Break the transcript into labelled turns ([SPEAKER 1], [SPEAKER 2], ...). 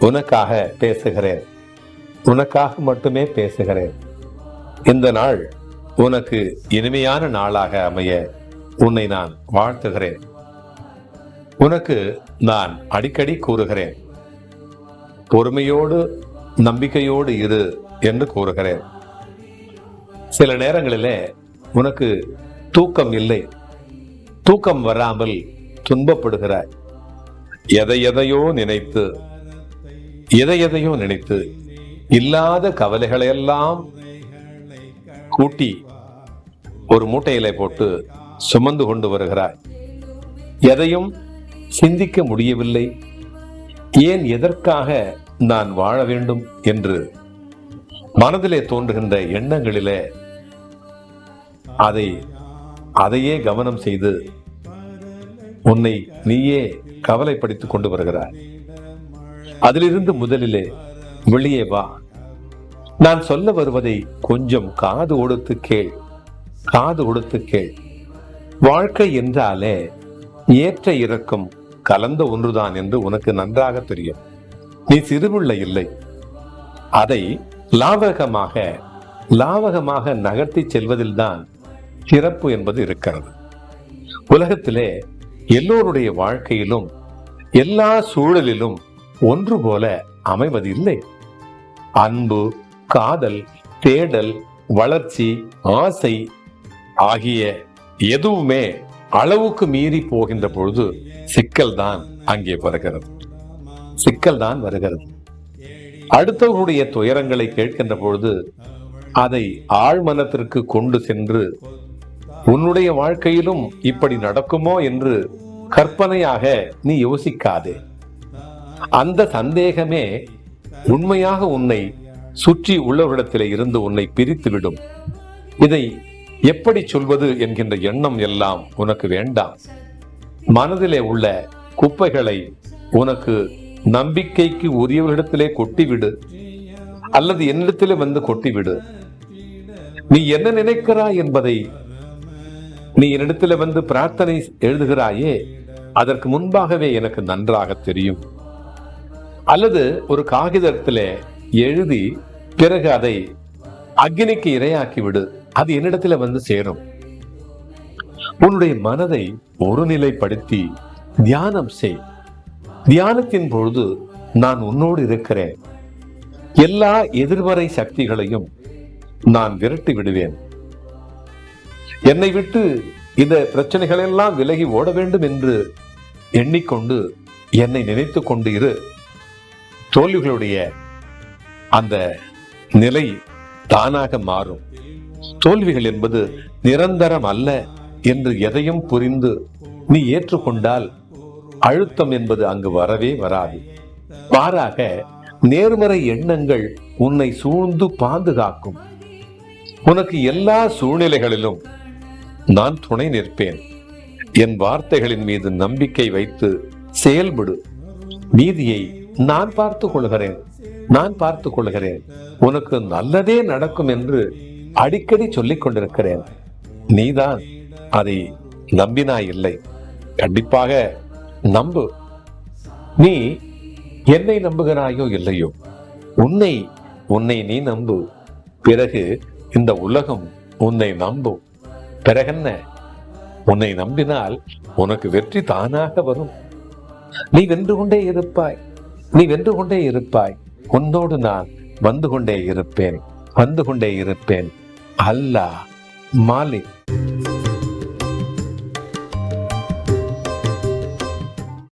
[SPEAKER 1] உனக்காக பேசுகிறேன். உனக்காக மட்டுமே பேசுகிறேன். இந்த நாள் உனக்கு இனிமையான நாளாக அமைய உன்னை நான் வாழ்த்துகிறேன். உனக்கு நான் அடிக்கடி கூறுகிறேன். பொறுமையோடு நம்பிக்கையோடு இரு என்று கூறுகிறேன். சில நேரங்களிலே உனக்கு தூக்கம் இல்லை. தூக்கம் வராமல் துன்பப்படுகிறாய். எதை எதையோ நினைத்து எதை எதையோ நினைத்து இல்லாத கவலைகளையெல்லாம் கூட்டி ஒரு மூட்டையில போட்டு சுமந்து கொண்டு வருகிறாய். எதையும் சிந்திக்க முடியவில்லை. ஏன் எதற்காக நான் வாழ வேண்டும் என்று மனதிலே தோன்றுகின்ற எண்ணங்களிலே அதை அதையே கவனம் செய்து உன்னை நீயே கவலைப்படுத்திக் கொண்டு வருகிறாய். அதிலிருந்து முதலிலே வெளியே வா. நான் சொல்ல வருவதை கொஞ்சம் காது கொடுத்து கேள். காது கொடுத்து கேள். வாழ்க்கை என்றாலே ஏற்ற இறக்கம் கலந்த ஒன்றுதான் என்று உனக்கு நன்றாக தெரியும். நீ சிறுபிள்ளை இல்லை. அதை லாவகமாக லாவகமாக நகர்த்தி செல்வதில்தான் சிறப்பு என்பது இருக்கிறது. உலகத்திலே எல்லோருடைய வாழ்க்கையிலும் எல்லா சூழலிலும் ஒன்று போல அமைவதில்லை. அன்பு காதல் தேடல் வளர்ச்சி ஆசை ஆகிய எதுவுமே அளவுக்கு மீறி போகின்ற பொழுது சிக்கல் தான் அங்கே வருகிறது. சிக்கல் தான் வருகிறது. அடுத்தவர்களுடைய துயரங்களை கேட்கின்ற பொழுது அதை ஆழ்மனத்திற்கு கொண்டு சென்று உன்னுடைய வாழ்க்கையிலும் இப்படி நடக்குமோ என்று கற்பனையாக நீ யோசிக்காதே. அந்த சந்தேகமே உண்மையாக உன்னை சுற்றி உள்ளவரிடத்திலே இருந்து உன்னை பிரித்துவிடும். இதை எப்படி சொல்வது என்கின்ற எண்ணம் எல்லாம் உனக்கு வேண்டாம். மனதிலே உள்ள குப்பைகளை உனக்கு நம்பிக்கைக்கு உரியவரிடத்திலே கொட்டிவிடு. அல்லது என்னிடத்திலே வந்து கொட்டிவிடு. நீ என்ன நினைக்கிறாய் என்பதை நீ என்னிடத்துல வந்து பிரார்த்தனை எழுதுகிறாயே அதற்கு முன்பாகவே எனக்கு நன்றாக தெரியும். அல்லது ஒரு காகிதத்திலே எழுதி பிறகு அதை அக்னிக்கு இரையாக்கி விடு அது என்னிடத்துல வந்து சேரும். உன்னுடைய மனதை ஒருநிலைப்படுத்தி தியானம் செய். தியானத்தின் பொழுது நான் உன்னோடு இருக்கிறேன். எல்லா எதிர்மறை சக்திகளையும் நான் விரட்டி விடுவேன். என்னை விட்டு இந்த பிரச்சனைகள் எல்லாம் விலகி ஓட வேண்டும் என்று எண்ணிக்கொண்டு என்னை நினைத்து கொண்டு இரு. தோல்விகளுடைய அந்த நிலை தானாக மாறும். தோல்விகள் என்பது நிரந்தரம் அல்ல என்று எதையும் புரிந்து நீ ஏற்றுக்கொண்டால் அழுத்தம் என்பது அங்கு வரவே வராது. மாறாக நேர்மறை எண்ணங்கள் உன்னை சூழ்ந்து பாதுகாக்கும். உனக்கு எல்லா சூழ்நிலைகளிலும் நான் துணை நிற்பேன். என் வார்த்தைகளின் மீது நம்பிக்கை வைத்து செயல்படு. நீதியை நான் பார்த்து கொள்கிறேன். நான் பார்த்து கொள்கிறேன். உனக்கு நல்லதே நடக்கும் என்று அடிக்கடி சொல்லிக் கொண்டிருக்கிறேன். நீதான் அதை நம்பினாய் இல்லை கண்டிப்பாக நம்பு. நீ என்னை நம்புகிறாயோ இல்லையோ? உன்னை உன்னை நீ நம்பு. பிறகு இந்த உலகம் உன்னை நம்பும் பிறகென்ன? உன்னை நம்பினால் உனக்கு வெற்றி தானாக வரும். நீ வென்று கொண்டே இருப்பாய். நீ வென்று கொண்டே இருப்பாய். உன்னோடு நான் வந்து கொண்டே இருப்பேன். வந்து கொண்டே இருப்பேன். அல்லாஹ் மாலிக்